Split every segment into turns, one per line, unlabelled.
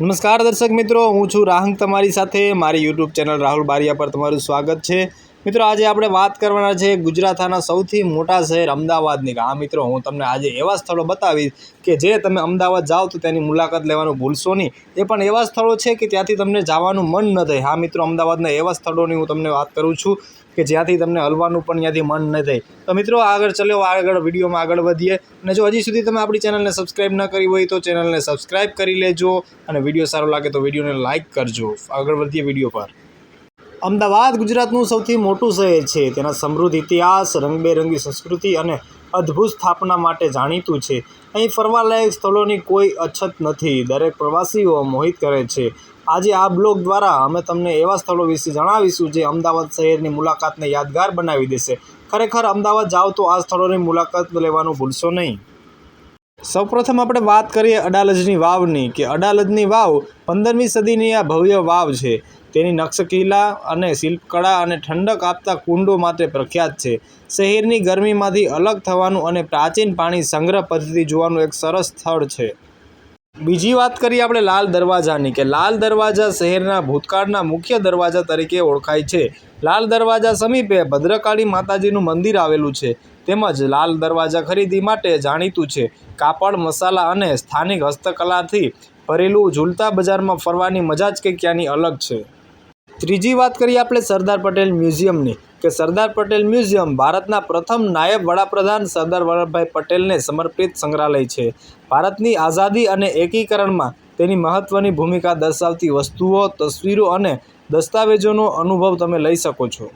નમસ્કાર દર્શક મિત્રો, હું છું રાહંગ. તમારી સાથે મારી યુટ્યુબ ચેનલ રાહુલ બારિયા પર તમારું સ્વાગત છે. મિત્રો, આજે આપણે વાત કરવાના છે ગુજરાતના સૌથી મોટા શહેર અમદાવાદની. હા, મિત્રો, હું તમને આજે એવા સ્થળો બતાવીશ કે જે તમે અમદાવાદ જાઓ તો તેની મુલાકાત લેવાનું ભૂલશો નહીં. એ પણ એવા સ્થળો છે કે ત્યાંથી તમને જવાનું મન ન થાય. હા, મિત્રો, અમદાવાદના એવા સ્થળોની હું તમને વાત કરું છું કે જ્યાંથી તમને હલવાનું પણ ત્યાંથી મન ન થાય. તો મિત્રો, આગળ ચલો આગળ વિડીયોમાં આગળ વધીએ. અને જો હજી સુધી તમે આપણી ચેનલને સબસ્ક્રાઈબ ન કરી હોય તો ચેનલને સબસ્ક્રાઈબ કરી લેજો અને વીડિયો સારો લાગે તો વિડીયોને લાઇક કરજો. આગળ વધીએ વીડિયો પર. અમદાવાદ ગુજરાતનું સૌથી મોટું શહેર છે. તેના સમૃદ્ધ ઇતિહાસ, રંગબેરંગી સંસ્કૃતિ અને અદ્ભુત સ્થાપના માટે જાણીતું છે. અહીં ફરવાલાયક સ્થળોની કોઈ અછત નથી. દરેક પ્રવાસીઓ મોહિત કરે છે. આજે આ બ્લોગ દ્વારા અમે તમને એવા સ્થળો વિશે જણાવીશું જે અમદાવાદ શહેરની મુલાકાતને યાદગાર બનાવી દેશે. ખરેખર અમદાવાદ જાઓ તો આ સ્થળોની મુલાકાત લેવાનું ભૂલશો નહીં. સૌપ્રથમ આપણે વાત કરીએ અડાલજની વાવની, કે અડાલજની વાવ પંદરમી સદીની આ ભવ્ય વાવ છે. તેની નક્શકીલા અને શિલ્પકળા અને ઠંડક આપતા કુંડો માટે પ્રખ્યાત છે. શહેરની ગરમીમાંથી અલગ થવાનું અને પ્રાચીન પાણી સંગ્રહ પદ્ધતિ જોવાનું એક સરસ સ્થળ છે. બીજી વાત કરીએ આપણે લાલ દરવાજાની, કે લાલ દરવાજા શહેરના ભૂતકાળના મુખ્ય દરવાજા તરીકે ઓળખાય છે. લાલ દરવાજા સમીપે ભદ્રકાળી માતાજીનું મંદિર આવેલું છે. તેમજ લાલ દરવાજા ખરીદી માટે જાણીતું છે. કાપડ, મસાલા અને સ્થાનિક હસ્તકલાથી ભરેલું ઝૂલતા બજારમાં ફરવાની મજા જ કંઈક ત્યાંની અલગ છે. ત્રીજી વાત કરીએ આપણે સરદાર પટેલ મ્યુઝિયમની, કે સરદાર પટેલ મ્યુઝિયમ ભારતના પ્રથમ નાયબ વડાપ્રધાન સરદાર વલ્લભભાઈ પટેલને સમર્પિત સંગ્રહાલય છે. ભારતની આઝાદી અને એકીકરણમાં તેની મહત્ત્વની ભૂમિકા દર્શાવતી વસ્તુઓ, તસવીરો અને દસ્તાવેજોનો અનુભવ તમે લઈ શકો છો.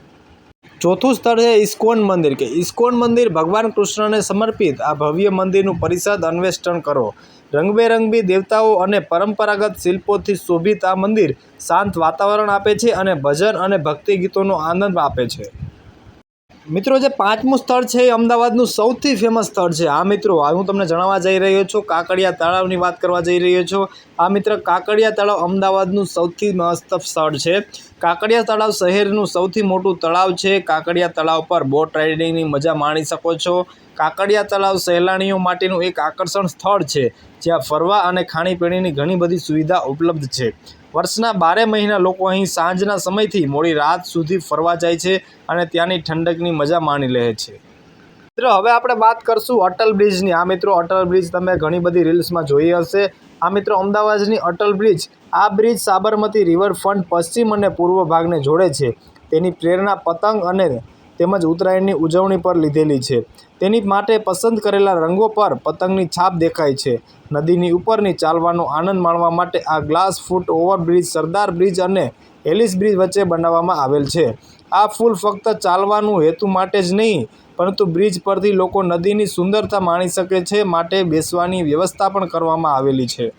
ચોથું સ્થળ છે ઇસ્કોન મંદિર કે ઇસ્કોન મંદિર ભગવાન કૃષ્ણને સમર્પિત. આ ભવ્ય મંદિરનું પરિષદ અન્વેષણ કરો. રંગબેરંગી દેવતાઓ અને પરંપરાગત શિલ્પોથી શોભિત આ મંદિર શાંત વાતાવરણ આપે છે અને ભજન અને ભક્તિ ગીતોનો આનંદ આપે છે. મિત્રો, જે પાંચમું સ્થળ છે એ અમદાવાદનું સૌથી ફેમસ સ્થળ છે. આ મિત્રો, હું તમને જણાવવા જઈ રહ્યો છું. કાકડિયા તળાવની વાત કરવા જઈ રહ્યો છું. આ મિત્ર, કાકડિયા તળાવ અમદાવાદનું સૌથી મસ્ત સ્થળ છે. કાકડિયા તળાવ શહેરનું સૌથી મોટું તળાવ છે. કાકડિયા તળાવ પર બોટ રાઇડિંગની મજા માણી શકો છો. કાકડિયા તળાવ સહેલાણીઓ માટેનું એક આકર્ષણ સ્થળ છે, જ્યાં ફરવા અને ખાણીપીણીની ઘણી બધી સુવિધા ઉપલબ્ધ છે. વર્ષના બારે મહિના લોકો અહીં સાંજના સમયથી મોડી રાત સુધી ફરવા જાય છે અને ત્યાંની ઠંડકની મજા માણી લે છે. મિત્રો, હવે આપણે વાત કરશું અટલ બ્રિજની. આ મિત્રો, અટલ બ્રિજ તમે ઘણી બધી રીલ્સમાં જોઈ હશે. આ મિત્રો, અમદાવાદની અટલ બ્રિજ, આ બ્રિજ સાબરમતી રિવરફ્રન્ટ પશ્ચિમ અને પૂર્વ ભાગને જોડે છે. તેની પ્રેરણા પતંગ અને તેમજ ઉત્તરાયણની ઉજવણી પર લીધેલી છે. તેની માટે પસંદ કરેલા રંગો પર પતંગની છાપ દેખાય છે. નદીની ઉપરની ચાલવાનો આનંદ માણવા માટે આ glass foot overbridge, Sardar bridge અને એલિસ બ્રિજ વચ્ચે બનાવવામાં આવેલ છે. આ ફૂલ ફક્ત ચાલવાનું હેતુ માટે જ નહીં, પરંતુ બ્રિજ પરથી લોકો નદીની સુંદરતા માણી શકે છે માટે બેસવાની વ્યવસ્થા પણ કરવામાં આવેલી છે.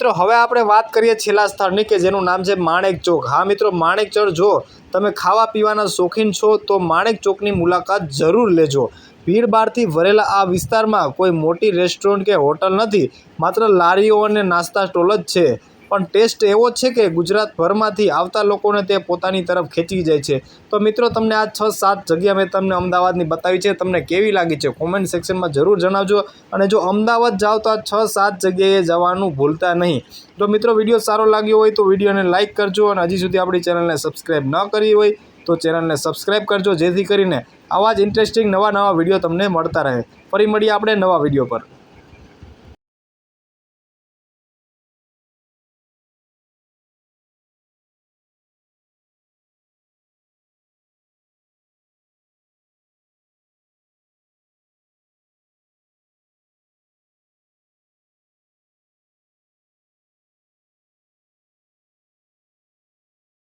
મિત્રો, હવે આપણે વાત કરીએ છેલ્લા સ્થળની કે જેનું નામ છે માણેક ચોક. હા મિત્રો, માણેક ચોક જો તમે ખાવા પીવાના શોખીન છો, તો માણેક ચોકની મુલાકાત જરૂર લેજો. ભીડભાડથી ભરેલા આ વિસ્તારમાં કોઈ મોટી રેસ્ટોરન્ટ કે હોટલ નથી, માત્ર લારીઓ અને નાસ્તા સ્ટોલ જ છે. પણ ટેસ્ટ એવો છે કે ગુજરાતભરમાંથી આવતા લોકોને તે પોતાની તરફ ખેંચી જાય છે. તો મિત્રો, તમને આ છ સાત જગ્યા મેં તમને અમદાવાદની બતાવી છે. તમને કેવી લાગી છે? કોમેન્ટ સેક્શનમાં જરૂર જણાવજો. અને જો અમદાવાદ જાઓ તો આ છ સાત જગ્યાએ જવાનું ભૂલતા નહીં. તો મિત્રો, વીડિયો સારો લાગ્યો હોય તો વિડીયોને લાઇક કરજો અને હજી સુધી આપણી ચેનલને સબસ્ક્રાઈબ ન કરી હોય તો ચેનલને સબસ્ક્રાઈબ કરજો. જેથી કરીને આવા જ ઇન્ટરેસ્ટિંગ નવા નવા વીડિયો તમને મળતા રહે. ફરી મળીએ આપણે નવા વીડિયો પર.